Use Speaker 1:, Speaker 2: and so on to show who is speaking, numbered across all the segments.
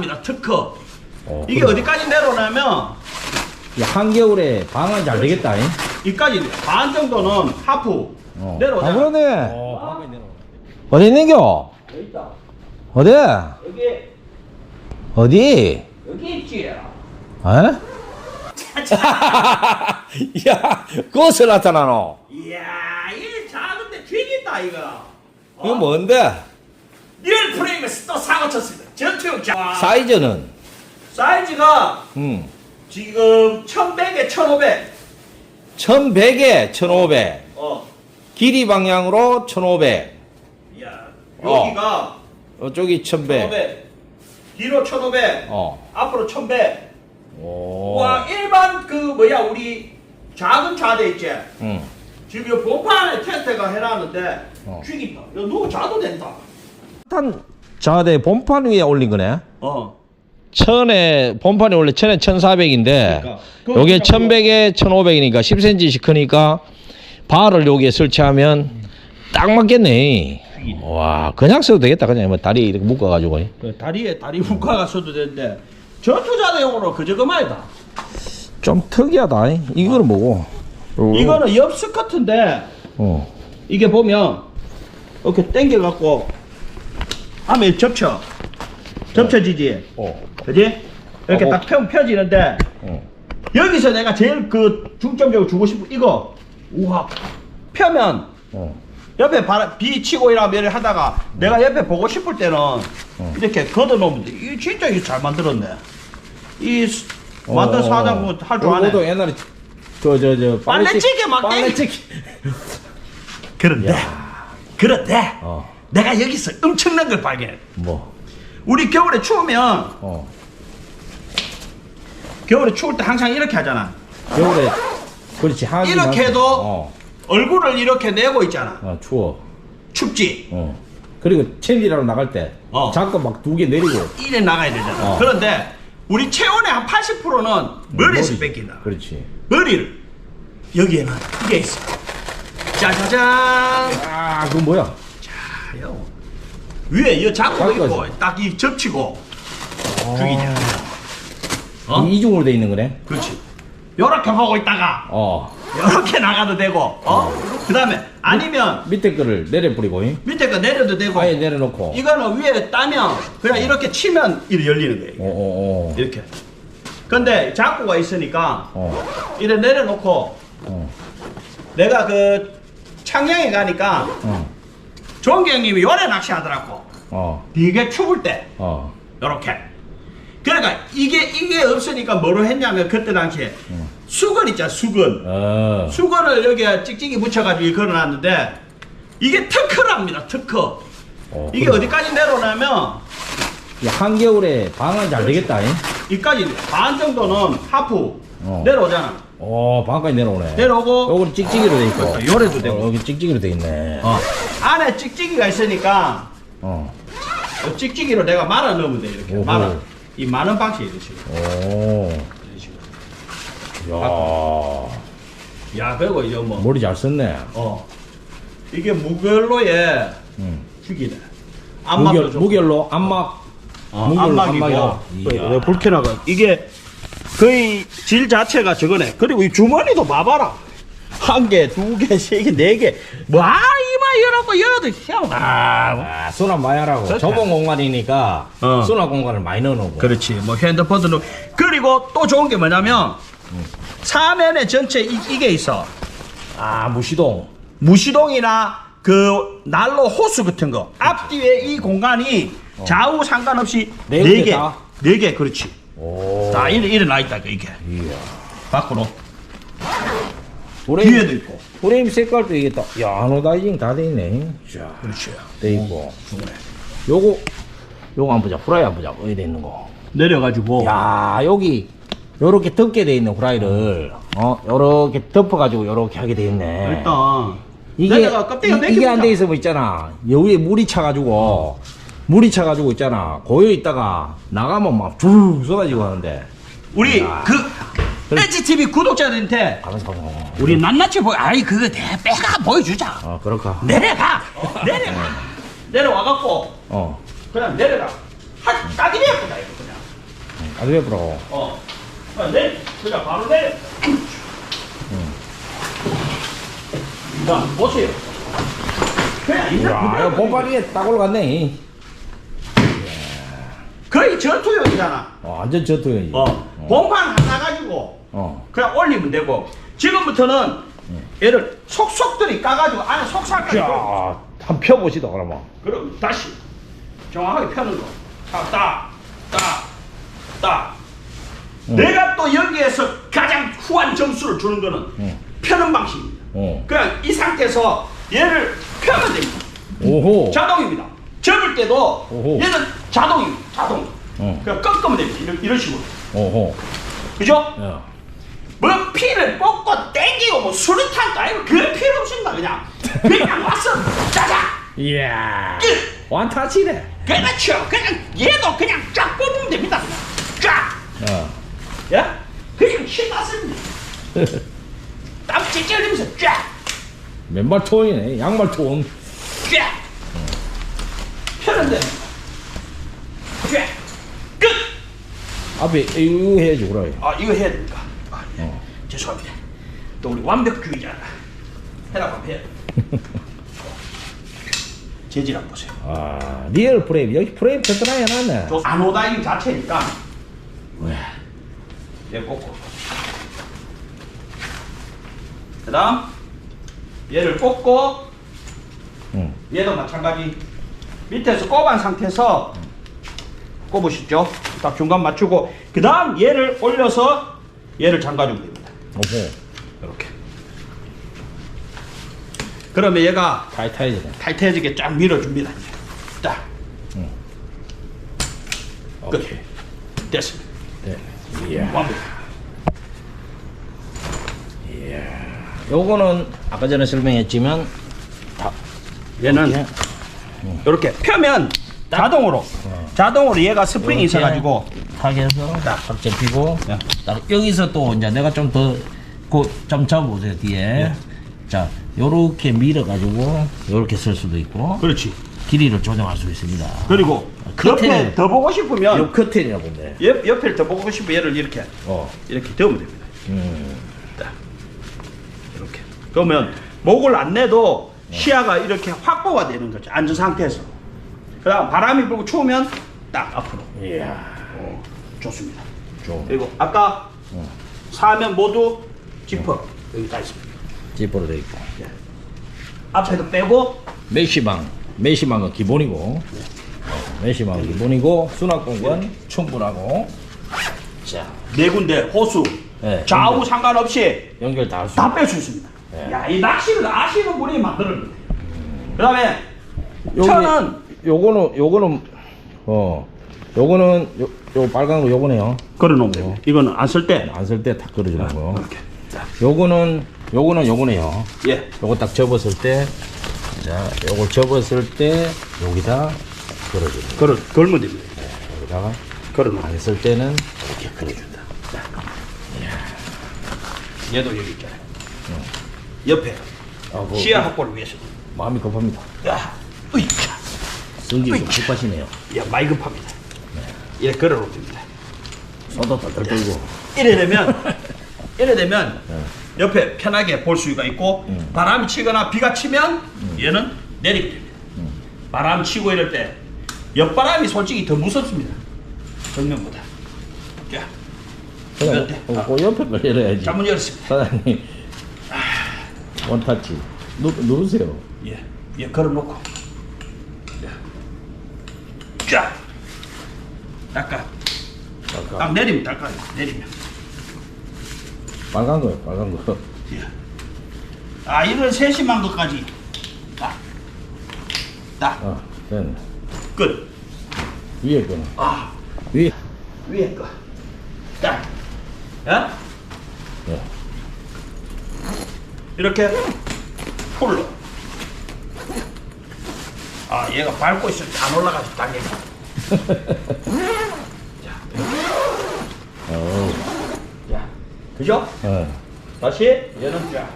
Speaker 1: 특허랍니다. 특허.
Speaker 2: 어,
Speaker 1: 이게
Speaker 2: 그래.
Speaker 1: 어디까지 내려오냐면
Speaker 2: 야, 한겨울에 방은 잘 되겠다. 잉?
Speaker 1: 이까지 반 정도는 하프
Speaker 2: 어.
Speaker 1: 내려오잖아.
Speaker 2: 아, 그러네. 어디 있는겨?
Speaker 1: 여기 있다.
Speaker 2: 어디?
Speaker 1: 여기
Speaker 2: 어디?
Speaker 1: 여기 있지.
Speaker 2: 에? 야, 꽃을 나타나노.
Speaker 1: 이야, 이 작은데 튀긴다 이거.
Speaker 2: 이거 뭔데?
Speaker 1: 리얼 프레임에서 또 사고 쳤습니다. 전투용 자.
Speaker 2: 사이즈는?
Speaker 1: 사이즈가
Speaker 2: 음.
Speaker 1: 지금 1100에 1500.
Speaker 2: 1100에 1500.
Speaker 1: 어.
Speaker 2: 길이 방향으로 1500.
Speaker 1: 이야,
Speaker 2: 어.
Speaker 1: 여기가
Speaker 2: 이쪽이 1100.
Speaker 1: 1500. 뒤로 1500.
Speaker 2: 어.
Speaker 1: 앞으로 1100.
Speaker 2: 오.
Speaker 1: 와, 일반 그 뭐야 우리 작은 자대 있지.
Speaker 2: 응.
Speaker 1: 지금 이 본판에 텐트가 해놨는데
Speaker 2: 어.
Speaker 1: 죽인다. 이거 누구 자도 된다.
Speaker 2: 탄 자대 본판 위에 올린 거네.
Speaker 1: 어.
Speaker 2: 천에 본판이 원래 천에 1400인데
Speaker 1: 그러니까.
Speaker 2: 요게
Speaker 1: 그거
Speaker 2: 1100에 1500이니까 10cm씩 크니까 바를 여기에 설치하면 딱 맞겠네. 와, 그냥 써도 되겠다. 그냥 뭐 다리 이렇게 묶어 가지고.
Speaker 1: 그 다리에 다리 묶어가 써도 되는데 전투자대용으로 그저 그만이다.
Speaker 2: 좀 특이하다. 이거는 뭐고?
Speaker 1: 이거는 옆 스커트인데
Speaker 2: 어.
Speaker 1: 이게 보면 이렇게 당겨 갖고 하면 접쳐 접쳐지지
Speaker 2: 어.
Speaker 1: 그지 이렇게
Speaker 2: 어, 어.
Speaker 1: 딱 펴, 펴지는데
Speaker 2: 어.
Speaker 1: 여기서 내가 제일 그 중점적으로 주고 싶은 이거 우와 펴면
Speaker 2: 어.
Speaker 1: 옆에 바람, 비 치고 이러면 이렇게 하다가 내가 옆에 보고 싶을 때는 이렇게 걷어 놓으면 돼. 이 진짜 이거 잘 만들었네. 이 스- 만든 사장분 할줄 아네.
Speaker 2: 이것도 옛날에 저저저
Speaker 1: 빨래찌개 막
Speaker 2: 빨래찌개.
Speaker 1: 그런데 그런데
Speaker 2: 어.
Speaker 1: 내가 여기서 엄청난 걸 발견해.
Speaker 2: 뭐.
Speaker 1: 우리 겨울에 추우면
Speaker 2: 어.
Speaker 1: 겨울에 추울 때 항상 이렇게 하잖아.
Speaker 2: 겨울에 그렇지.
Speaker 1: 이렇게 해도
Speaker 2: 어.
Speaker 1: 얼굴을 이렇게 내고 있잖아.
Speaker 2: 어, 추워.
Speaker 1: 춥지.
Speaker 2: 어. 그리고 챔질하러 나갈 때
Speaker 1: 어.
Speaker 2: 자꾸 막두 개 내리고
Speaker 1: 이래 나가야 되잖아.
Speaker 2: 어.
Speaker 1: 그런데 우리 체온의 한 80%는 머리에서
Speaker 2: 머리.
Speaker 1: 뺏긴다.
Speaker 2: 그렇지.
Speaker 1: 머리를 여기에는 이게 있어. 짜자잔.
Speaker 2: 아, 그건 뭐야?
Speaker 1: 아요. 위에 이 잡고 있고. 딱 이 접치고 죽이냐. 어?
Speaker 2: 이중으로 돼 있는 거네.
Speaker 1: 그렇지. 요렇게 하고 있다가
Speaker 2: 어.
Speaker 1: 요렇게 나가도 되고 어? 그 다음에 아니면
Speaker 2: 밑에 거를 내려 뿌리고 잉?
Speaker 1: 밑에 거 내려도 되고
Speaker 2: 아예 내려놓고.
Speaker 1: 이거는 위에 따면 그냥 이렇게 치면 이렇게 열리는 거예요.
Speaker 2: 어, 어, 어.
Speaker 1: 이렇게. 근데 자꾸가 있으니까
Speaker 2: 어.
Speaker 1: 이래 내려놓고
Speaker 2: 어.
Speaker 1: 내가 그 창녕에 가니까
Speaker 2: 어.
Speaker 1: 종기 형님이 요래 낚시하더라고.
Speaker 2: 어.
Speaker 1: 되게 추울 때
Speaker 2: 어.
Speaker 1: 요렇게. 그러니까 이게 이게 없으니까 뭐로 했냐면 그때 당시에 수건 있잖아 수건.
Speaker 2: 어.
Speaker 1: 수건을 여기에 찍찍이 붙여가지고 걸어놨는데 이게 특허랍니다 특허.
Speaker 2: 어,
Speaker 1: 이게
Speaker 2: 그래.
Speaker 1: 어디까지 내려오냐면
Speaker 2: 야, 한겨울에 방은 잘 되겠다 잉?
Speaker 1: 이까지 반 정도는 하프
Speaker 2: 어.
Speaker 1: 내려오잖아.
Speaker 2: 어, 방까지 내려오네.
Speaker 1: 내려오고
Speaker 2: 요건 찍찍이로 돼 있고.
Speaker 1: 그렇죠. 요래도 되고.
Speaker 2: 어, 여기 찍찍이로 돼 있네.
Speaker 1: 어. 안에 찍찍이가 있으니까
Speaker 2: 어.
Speaker 1: 요 찍찍이로 내가 말아 넣으면 돼 이렇게
Speaker 2: 오호.
Speaker 1: 말아. 이 많은 방식 이런 식으로.
Speaker 2: 오.
Speaker 1: 이런 식으로.
Speaker 2: 야.
Speaker 1: 야 그리고 이거 뭐
Speaker 2: 머리 잘 썼네.
Speaker 1: 어. 이게 무결로에
Speaker 2: 응.
Speaker 1: 죽이네. 안막도
Speaker 2: 무결,
Speaker 1: 좀-
Speaker 2: 무결로 안막.
Speaker 1: 어,
Speaker 2: 무결로
Speaker 1: 안막이고.
Speaker 2: 안막이다.
Speaker 1: 그
Speaker 2: 이야.
Speaker 1: 내가 불켜나가. 이게 거의 질 자체가 저거네. 그리고 이 주머니도 봐봐라. 한 개, 두 개, 세 개, 네 개. 뭐, 아, 열어고 열어도 형. 아,
Speaker 2: 아, 수납 많이 하라고.
Speaker 1: 그렇다.
Speaker 2: 좁은 공간이니까
Speaker 1: 어.
Speaker 2: 수납 공간을 많이 넣어놓고.
Speaker 1: 그렇지. 뭐 핸드폰도 넣- 그리고 또 좋은 게 뭐냐면 사면에 전체 이, 이게 있어.
Speaker 2: 아, 무시동.
Speaker 1: 무시동이나 그 난로 호수 같은 거. 앞뒤에 이 공간이 좌우 상관없이
Speaker 2: 네
Speaker 1: 네 개.
Speaker 2: 다?
Speaker 1: 네 개, 그렇지.
Speaker 2: 오.
Speaker 1: 다 일어나 있다, 이게.
Speaker 2: 이야.
Speaker 1: 밖으로. 뒤에도 있고.
Speaker 2: 프레임 색깔도 이게 다, 야, 아노다이징 다 돼 있네. 자,
Speaker 1: 그렇지.
Speaker 2: 돼 있고. 요거, 요거 한번 보자. 후라이 한번 보자. 어디 돼 있는 거.
Speaker 1: 내려가지고.
Speaker 2: 야, 여기, 요렇게 덮게 돼 있는 후라이를, 어, 요렇게 덮어가지고 요렇게 하게 돼 있네.
Speaker 1: 일단.
Speaker 2: 이게,
Speaker 1: 내려가 껍데기가
Speaker 2: 이, 게안
Speaker 1: 벗겨보자.
Speaker 2: 돼 있으면 있잖아. 여기에 물이 차가지고, 물이 차가지고 있잖아. 고여 있다가 나가면 막 쭉 쏟아지고 하는데.
Speaker 1: 우리
Speaker 2: 야.
Speaker 1: 그 HTV 구독자들한테
Speaker 2: 가면서 가면서.
Speaker 1: 우리 낱낱이 보여. 아이, 그거 내 빼가 보여주자.
Speaker 2: 어, 그럴까?
Speaker 1: 내려가. 내려가. 내려와갖고
Speaker 2: 어.
Speaker 1: 그냥 내려가. 한, 딱이네 예쁘다, 이거 그냥.
Speaker 2: 아주 예쁘라고.
Speaker 1: 어. 아, 내, 그냥 바로 내려. 자, 보세요. 그냥 이제
Speaker 2: 야, 이거 보바리에 딱 올라갔네.
Speaker 1: 거의 전투용이잖아.
Speaker 2: 어, 완전 저토형이지.
Speaker 1: 어. 봉판 하나 가지고
Speaker 2: 어.
Speaker 1: 그냥 올리면 되고 지금부터는 얘를 속속들이 까가지고 안에 속살까지
Speaker 2: 자, 한번 펴보시다, 그러면.
Speaker 1: 그럼 다시 정확하게 펴는 거. 자, 딱, 딱, 딱.
Speaker 2: 응.
Speaker 1: 내가 또 여기에서 가장 후한 점수를 주는 거는
Speaker 2: 응.
Speaker 1: 펴는 방식입니다.
Speaker 2: 어.
Speaker 1: 그냥 이 상태에서 얘를 펴면 됩니다.
Speaker 2: 오호.
Speaker 1: 자동입니다. 접을 때도
Speaker 2: 오호.
Speaker 1: 얘는 자동입니다. 자동.
Speaker 2: 어.
Speaker 1: 그냥 꺾으면 됩니다. 이런, 이런 식으로.
Speaker 2: 오호.
Speaker 1: 그죠?
Speaker 2: 야.
Speaker 1: 뭐 피를 뽑고 땡기고 뭐 수류탄도 아니고 그 필요 없습니다. 그냥. 그냥 와서 짜자.
Speaker 2: 이야.
Speaker 1: 끝.
Speaker 2: 완타치네.
Speaker 1: 그렇죠. 그냥 얘도 그냥 쫙 뽑으면 됩니다. 그냥 쫙.
Speaker 2: 야.
Speaker 1: 야? 그냥 신났습니다. 땀 찔찔 흘리면서 쫙.
Speaker 2: 맨발 투혼이네. 양말 투혼.
Speaker 1: 쫙. 펴는 됩니다. 쫙. 끝.
Speaker 2: 앞에 이거 해야지, 그래.
Speaker 1: 아 이거 해야 됩니까? 아, 예.
Speaker 2: 어.
Speaker 1: 죄송합니다. 또 우리 완벽주의자라. 해라고 해야 돼. 재질 한번 보세요.
Speaker 2: 아, 리얼 프레임. 여기 프레임 튼튼하게 해놨네.
Speaker 1: 저 아노다인 자체니까. 얘 꽂고. 그 다음 얘를 꽂고
Speaker 2: 응.
Speaker 1: 얘도 마찬가지 밑에서 꼽은 상태에서 꼽으시죠. 딱 중간 맞추고 그 다음 얘를 올려서 얘를 잠가주면 됩니다.
Speaker 2: 오호.
Speaker 1: 이렇게. 그러면 얘가
Speaker 2: 타이타이즈네.
Speaker 1: 타이트해지게 쫙 밀어줍니다. 딱 끝.
Speaker 2: 오케이.
Speaker 1: 됐습니다.
Speaker 2: 네. 이야.
Speaker 1: 완벽.
Speaker 2: 요거는 아까 전에 설명했지만
Speaker 1: 얘는 이렇게 펴면 자동으로 자동으로 얘가 스프링이
Speaker 2: 이렇게
Speaker 1: 있어가지고
Speaker 2: 타게해서 딱 잡히고
Speaker 1: 야.
Speaker 2: 딱 여기서 또 이제 내가 좀 더좀 잡아보세요 뒤에
Speaker 1: 예.
Speaker 2: 자 요렇게 밀어가지고 요렇게 쓸 수도 있고
Speaker 1: 그렇지.
Speaker 2: 길이를 조정할 수 있습니다
Speaker 1: 그리고
Speaker 2: 끝에
Speaker 1: 옆에 더 보고 싶으면
Speaker 2: 요 커튼이라고 보네
Speaker 1: 옆 옆에 더 보고 싶으면 얘를 이렇게
Speaker 2: 어
Speaker 1: 이렇게 대면 됩니다.
Speaker 2: 음.
Speaker 1: 딱 이렇게. 그러면 목을 안 내도 시야가 이렇게 확보가 되는 거죠. 앉은 상태에서. 그다음 바람이 불고 추우면 딱 앞으로.
Speaker 2: 이야
Speaker 1: 어, 좋습니다.
Speaker 2: 좀
Speaker 1: 그리고 아까
Speaker 2: 어.
Speaker 1: 사면 모두 지퍼 여기 다 있습니다.
Speaker 2: 지퍼로 돼 있고
Speaker 1: 앞에도 빼고
Speaker 2: 메시망 메시망은 기본이고 어, 메시망은 기본이고 수납공간 충분하고 자
Speaker 1: 네 군데 호수
Speaker 2: 네,
Speaker 1: 좌우 상관없이
Speaker 2: 연결 다 할 수
Speaker 1: 다 뺄 수 있습니다.
Speaker 2: 네.
Speaker 1: 야, 이 낚시를 아시는 분이 만들었는데. 그다음에
Speaker 2: 여기-
Speaker 1: 천은
Speaker 2: 요거는 요거는 어 요거는 요, 요 빨간 거 요거네요.
Speaker 1: 걸어놓으면 됩니다. 이거는 안 쓸 때.
Speaker 2: 안 쓸 때 탁 걸어주는 거.
Speaker 1: 이렇게. 자,
Speaker 2: 요거는 요거는 요거네요.
Speaker 1: 예.
Speaker 2: 요거 딱 접었을 때, 자, 요걸 접었을 때 여기다 걸어주는 거.
Speaker 1: 걸어 걸면 됩니다.
Speaker 2: 여기다가
Speaker 1: 걸어놓으면
Speaker 2: 안 쓸 때는 이렇게 걸어준다.
Speaker 1: 얘도 여기 있잖아요. 옆에
Speaker 2: 아, 뭐,
Speaker 1: 시야 확보를 위해서.
Speaker 2: 마음이 급합니다.
Speaker 1: 야, 으이차.
Speaker 2: 성기 좀. 급하시네요.
Speaker 1: 야, 많이 급합니다. 이렇게 걸어놓으면 됩니다.
Speaker 2: 쏟아 덜 떨고.
Speaker 1: 이래 되면 이래 되면 옆에 편하게 볼 수가 있고 바람이 치거나 비가 치면 얘는 내리게 됩니다. 바람 치고 이럴 때 옆바람이 솔직히 더 무섭습니다. 정면보다. 자,
Speaker 2: 그냥
Speaker 1: 옆에.
Speaker 2: 어, 그 옆에 걸 열어야지.
Speaker 1: 잠문 열었습니다.
Speaker 2: 사장님. 원타치. 누, 누르세요.
Speaker 1: 예, 예, 걸어놓고. 자, 닦아.
Speaker 2: 아까
Speaker 1: 딱 내리면 닦아요. 내리면.
Speaker 2: 빨간 거요, 빨간 거.
Speaker 1: 예. 아, 이런 세심한 것까지. 딱. 딱.
Speaker 2: 아, 됐네.
Speaker 1: 끝.
Speaker 2: 위에 거는.
Speaker 1: 아,
Speaker 2: 위에.
Speaker 1: 위에 거. 딱. 야?
Speaker 2: 예.
Speaker 1: 이렇게 풀로. 아, 얘가 밟고 때안 올라가서 당기가.
Speaker 2: 어우.
Speaker 1: 자, 그죠?
Speaker 2: 어.
Speaker 1: 다시 얘는 쫙.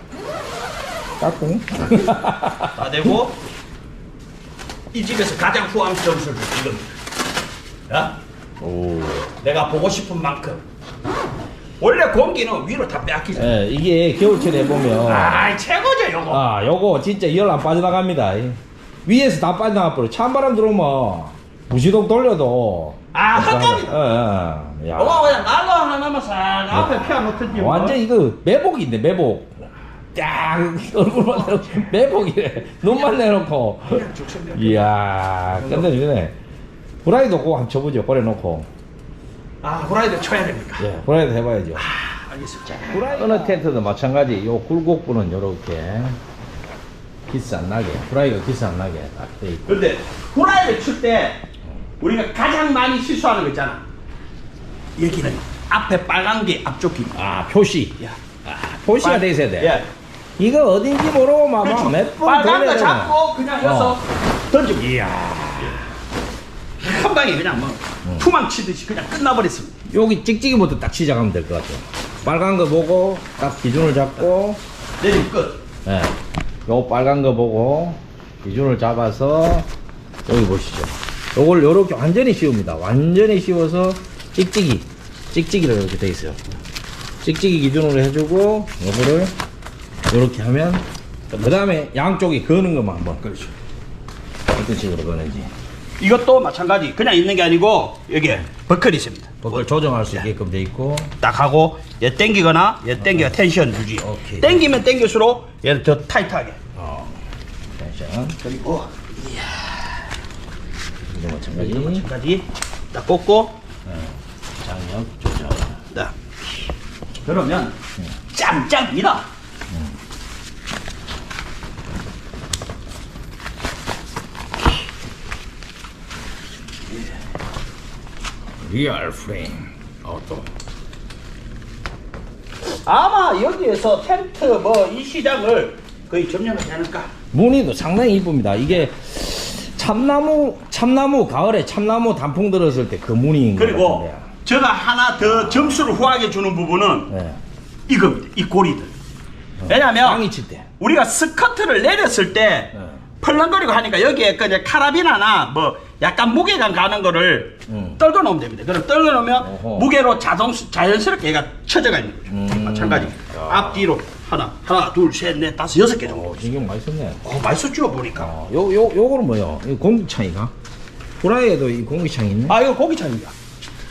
Speaker 2: 까꿍.
Speaker 1: 다 되고 이 집에서 가장 후한 점수를 줄 이겁니다. 야,
Speaker 2: 오.
Speaker 1: 내가 보고 싶은 만큼. 원래 공기는 위로 다 빼앗기잖아.
Speaker 2: 예, 이게 겨울철에 보면
Speaker 1: 아, 최고죠, 요거.
Speaker 2: 아, 요거 진짜 열 안 빠져나갑니다. 이. 위에서 다 빠져나가 버려. 찬바람 들어오면 무시동 돌려도
Speaker 1: 아, 헛감이다.
Speaker 2: 예, 예. 야.
Speaker 1: 요거 그냥 날로 하나만 싹 앞에 펴놓든지. 뭐.
Speaker 2: 완전 이거 매복인데 매복. 딱 얼굴만 내놓고 매복이래. 눈만 내놓고.
Speaker 1: 그냥 죽습니다.
Speaker 2: 이야, 끝내주네. 후라이도 한번 쳐보죠. 꺼내놓고.
Speaker 1: 아, 후라이드 쳐야 됩니까?
Speaker 2: 예, 후라이도 해봐야죠.
Speaker 1: 아, 알겠습니다.
Speaker 2: 후라이 어느 텐트도 마찬가지. 요 굴곡부는 요렇게 기스 안 나게. 후라이가 기스 안 나게 딱 돼 있고.
Speaker 1: 근데 후라이를 칠 때 우리가 가장 많이 실수하는 거 있잖아. 여기는 앞에 빨간 게 앞쪽 길.
Speaker 2: 아, 표시.
Speaker 1: 야.
Speaker 2: 아, 표시가 돼 있어야 돼.
Speaker 1: 예.
Speaker 2: 이거 어딘지 모르고
Speaker 1: 그렇죠.
Speaker 2: 막몇번
Speaker 1: 빨간 거 잡고 그냥 여서
Speaker 2: 어.
Speaker 1: 던지고
Speaker 2: 이야.
Speaker 1: 한 방에 그냥 뭐 투망 치듯이 그냥 끝나버렸습니다.
Speaker 2: 여기 찍찍이부터 딱 시작하면 될 것 같아요. 빨간 거 보고 딱 기준을 잡고,
Speaker 1: 내리면 끝.
Speaker 2: 예. 요 빨간 거 보고 기준을 잡아서 여기 보시죠. 요걸 요렇게 완전히 씌웁니다. 완전히 씌워서 찍찍이, 찍찍이로 이렇게 돼 있어요. 찍찍이 기준으로 해주고 요거를 요렇게 하면 그 다음에 양쪽이 거는 것만 한번
Speaker 1: 그렇죠.
Speaker 2: 어떤 식으로 거는지
Speaker 1: 이것도 마찬가지. 그냥 있는 게 아니고 여기에 버클이 있습니다.
Speaker 2: 그걸 조정할 수 있게끔 돼 있고
Speaker 1: 딱 하고 얘 땡기거나 얘 땡기가 텐션 유지.
Speaker 2: 오케이.
Speaker 1: 땡기면 땡길수록 얘를 더 타이트하게.
Speaker 2: 어,
Speaker 1: 그리고
Speaker 2: 이거 마찬가지
Speaker 1: 마찬가지. 딱 꽂고.
Speaker 2: 장력 조정
Speaker 1: 딱. 그러면 짱짱이다.
Speaker 2: 리얼 프레임. 오토
Speaker 1: 아마 여기에서 텐트 뭐 이 시장을 거의 점령하지 않을까.
Speaker 2: 무늬도 상당히 이쁩니다 이게 참나무 참나무 가을에 참나무 단풍 들었을 때 그 무늬인 것
Speaker 1: 그리고
Speaker 2: 같은데요.
Speaker 1: 제가 하나 더 점수를 후하게 주는 부분은
Speaker 2: 네.
Speaker 1: 이겁니다. 이 고리들. 왜냐면
Speaker 2: 땅이 칠 때
Speaker 1: 우리가 스커트를 내렸을 때
Speaker 2: 네.
Speaker 1: 펄렁거리고 하니까 여기에 그 이제 카라비나나 뭐 약간 무게감 가는 거를
Speaker 2: 음.
Speaker 1: 떨궈 놓으면 됩니다. 그럼 떨궈 놓으면
Speaker 2: 어허.
Speaker 1: 무게로 자동 자연스럽게 얘가 쳐져가 있는 거죠.
Speaker 2: 음.
Speaker 1: 마찬가지. 앞뒤로 하나, 하나, 둘, 셋, 넷, 다섯, 여섯 개 정도.
Speaker 2: 오, 많이 썼네
Speaker 1: 어, 썼죠 보니까.
Speaker 2: 어, 요, 요, 요거는 뭐요? 이 공기창이가? 후라이에도 이 공기창이 있네?
Speaker 1: 아 이거 공기창입니다.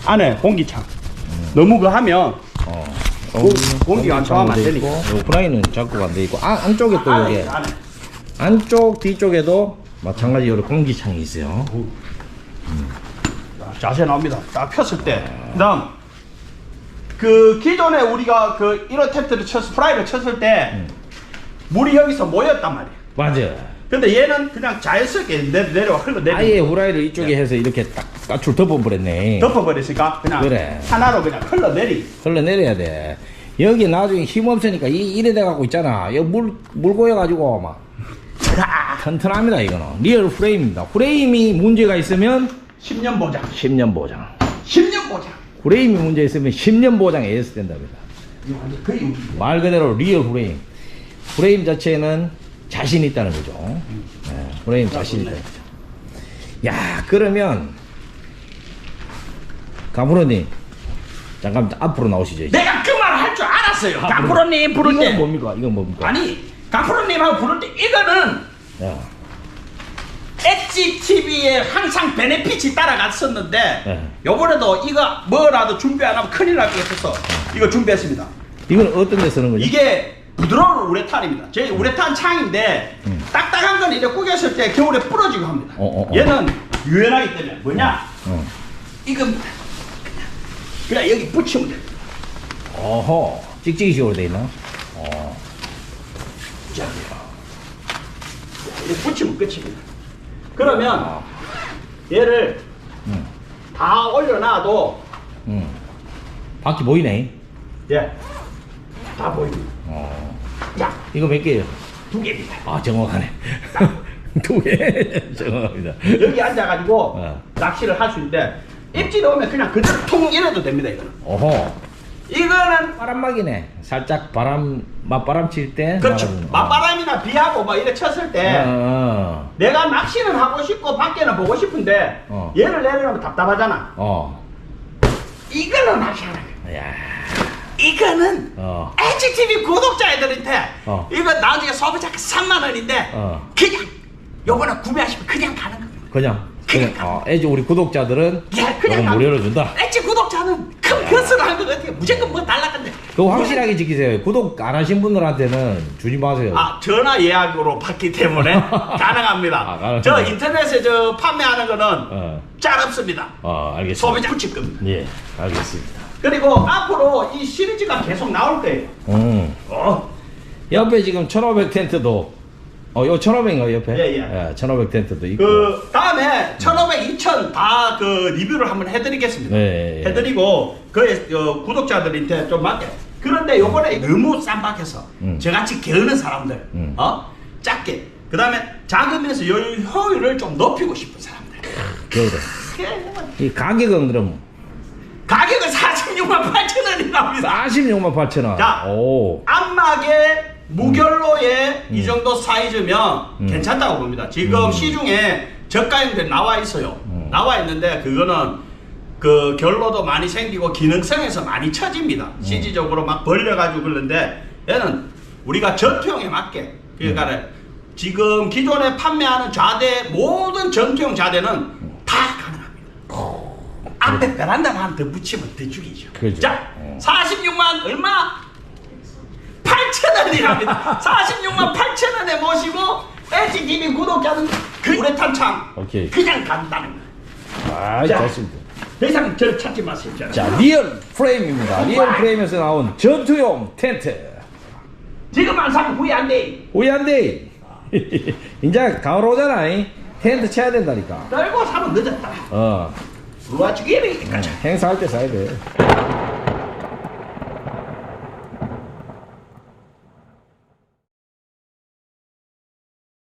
Speaker 1: 안에 공기창. 너무 그 하면
Speaker 2: 어.
Speaker 1: 공- 공기가 안 통하면
Speaker 2: 안돼
Speaker 1: 되니까.
Speaker 2: 요 후라이는 작고가 안돼 있고, 아, 안쪽에 또
Speaker 1: 안에 있어, 안에.
Speaker 2: 안쪽, 뒤쪽에도 마찬가지로 공기창이 있어요.
Speaker 1: 자, 자세 나옵니다. 딱 폈을 때. 그다음 그 기존에 우리가 그 이런 텐트를 쳤 프라이를 쳤을 때 물이 여기서 모였단 말이에요.
Speaker 2: 맞아요.
Speaker 1: 근데 얘는 그냥 자연스럽게 내, 내려와 흘러 내려.
Speaker 2: 아예 후라이를 이쪽에 해서 이렇게 딱 까출 덮어버렸네.
Speaker 1: 덮어버렸으니까 그냥
Speaker 2: 그래.
Speaker 1: 하나로 그냥 흘러 내리.
Speaker 2: 흘러내려야 돼. 여기 나중에 힘 없으니까 이, 이래 돼갖고 있잖아. 여기 물, 물 고여가지고 막 튼튼합니다, 이거는. 리얼 프레임입니다. 프레임이 문제가 있으면
Speaker 1: 10년 보장.
Speaker 2: 10년 보장.
Speaker 1: 10년 보장.
Speaker 2: 프레임이 문제 있으면 10년 보장 AS 된답니다. 말 그대로 리얼 프레임. 프레임 자체는 자신 있다는 거죠. 네, 프레임 자신 거죠. 야, 그러면 가브로님 잠깐 앞으로 나오시죠. 이제.
Speaker 1: 내가 그 말 할 줄 알았어요.
Speaker 2: 아,
Speaker 1: 강프로님 부를
Speaker 2: 이건
Speaker 1: 때.
Speaker 2: 뭡니까? 이건 뭡니까?
Speaker 1: 아니 강프로님하고 부를 때 이거는
Speaker 2: 야,
Speaker 1: 엣지 TV에 항상 베네핏이 따라갔었는데
Speaker 2: 네.
Speaker 1: 요번에도 이거 뭐라도 준비 안 하면 큰일 날 것 같아서 이거 준비했습니다.
Speaker 2: 이건 어떤 데 쓰는 거죠?
Speaker 1: 이게 부드러운 우레탄입니다. 저희 우레탄 창인데
Speaker 2: 음.
Speaker 1: 딱딱한 건 이렇게 구겼을 때 겨울에 부러지고 합니다.
Speaker 2: 어, 어, 어.
Speaker 1: 얘는 유연하기 때문에 뭐냐?
Speaker 2: 어.
Speaker 1: 이겁니다. 그냥, 그냥 여기 붙이면 됩니다.
Speaker 2: 어허, 찍찍이식으로 돼 있나? 어,
Speaker 1: 자, 이렇게 붙이면 끝입니다. 그러면 얘를
Speaker 2: 음,
Speaker 1: 다 올려놔도
Speaker 2: 음. 바퀴 보이네.
Speaker 1: 예, 다 보입니다.
Speaker 2: 어,
Speaker 1: 자,
Speaker 2: 이거 몇 개예요?
Speaker 1: 두 개입니다.
Speaker 2: 아, 정확하네. 두 개. 정확합니다.
Speaker 1: 여기 앉아가지고
Speaker 2: 어.
Speaker 1: 낚시를 할 수 있는데 입지 넣으면 그냥 그대로 통 이래도 됩니다. 이거는.
Speaker 2: 어허.
Speaker 1: 이거는
Speaker 2: 바람막이네. 살짝 바람, 맞바람 칠 때.
Speaker 1: 그렇죠.
Speaker 2: 나가는 거.
Speaker 1: 맞바람이나 비하고 막 이래 쳤을 때
Speaker 2: 어, 어,
Speaker 1: 내가 낚시는 하고 싶고 밖에는 보고 싶은데
Speaker 2: 어.
Speaker 1: 얘를 내려놓으면 답답하잖아.
Speaker 2: 어.
Speaker 1: 이걸로 낚시하라.
Speaker 2: 야,
Speaker 1: 이거는
Speaker 2: 어,
Speaker 1: HTV 구독자 애들한테
Speaker 2: 어.
Speaker 1: 이거 나중에 소비자가 3만 원인데
Speaker 2: 어.
Speaker 1: 그냥 요거는 구매하시면 그냥 가는 겁니다.
Speaker 2: 그냥, 그냥, 어, 애지 우리 구독자들은
Speaker 1: 예, 그냥
Speaker 2: 무료로 준다.
Speaker 1: 엣지 큰 것을 한것 같아요. 무조건 뭐 달라간대.
Speaker 2: 그거 확실하게 지키세요. 구독 안 하신 분들한테는 주지 마세요.
Speaker 1: 아 전화 예약으로 받기 때문에 가능합니다.
Speaker 2: 아, 가능합니다.
Speaker 1: 저 인터넷에 저 판매하는 거는
Speaker 2: 어,
Speaker 1: 짤 없습니다.
Speaker 2: 어, 알겠습니다.
Speaker 1: 소비자 겁니다.
Speaker 2: 예, 알겠습니다.
Speaker 1: 그리고 앞으로 이 시리즈가 계속 나올 거예요.
Speaker 2: 음.
Speaker 1: 어,
Speaker 2: 옆에 지금 1500 텐트도 어, 요 1500인가요, 옆에?
Speaker 1: 예, 예.
Speaker 2: 1500 텐트도 있고.
Speaker 1: 그 다음에 1500, 2000다그 리뷰를 한번 해드리겠습니다.
Speaker 2: 네.
Speaker 1: 해드리고 그 어, 구독자들한테 좀 맞게. 그런데 요번에 너무 쌈박해서
Speaker 2: 음.
Speaker 1: 저같이 게으른 사람들,
Speaker 2: 음.
Speaker 1: 어 작게. 그 다음에 작으면서 요 효율을 좀 높이고 싶은 사람들. 그래,
Speaker 2: 이 가격은 그럼
Speaker 1: 가격은 46만 8천 원이 나옵니다.
Speaker 2: 46만 8천 원.
Speaker 1: 자.
Speaker 2: 오.
Speaker 1: 안마개 무결로의 이 정도 사이즈면
Speaker 2: 음.
Speaker 1: 괜찮다고 봅니다. 지금
Speaker 2: 음.
Speaker 1: 시중에 저가형들 나와 있어요.
Speaker 2: 음.
Speaker 1: 나와 있는데 그거는 그 결로도 많이 생기고 기능성에서 많이 처집니다.
Speaker 2: 음.
Speaker 1: CG적으로 막 벌려가지고 그러는데 얘는 우리가 전투용에 맞게 그러니까
Speaker 2: 음.
Speaker 1: 지금 기존에 판매하는 좌대 모든 전투용 좌대는 다 가능합니다. 앞에 베란다 하나 더 붙이면 더 죽이죠.
Speaker 2: 그죠.
Speaker 1: 자,
Speaker 2: 어.
Speaker 1: 46만 얼마? 8천 원이랍니다. 46만 8천 원에 모시고 LGTV 구독자는 그 우레탄 창
Speaker 2: 오케이.
Speaker 1: 그냥 간다는 거예요.
Speaker 2: 아,
Speaker 1: 자.
Speaker 2: 좋습니다.
Speaker 1: 더 이상 저를 찾지 마세요. 저는.
Speaker 2: 자, 리얼 프레임입니다. 리얼 프레임에서 나온 전투용 텐트.
Speaker 1: 지금 안 사면 후회 안 돼.
Speaker 2: 후회 안 돼. 이제 가을 오잖아. 이. 텐트 쳐야 된다니까.
Speaker 1: 떨고 사면 늦었다.
Speaker 2: 어.
Speaker 1: 들어와 주기를
Speaker 2: 행사할 때 사야 돼.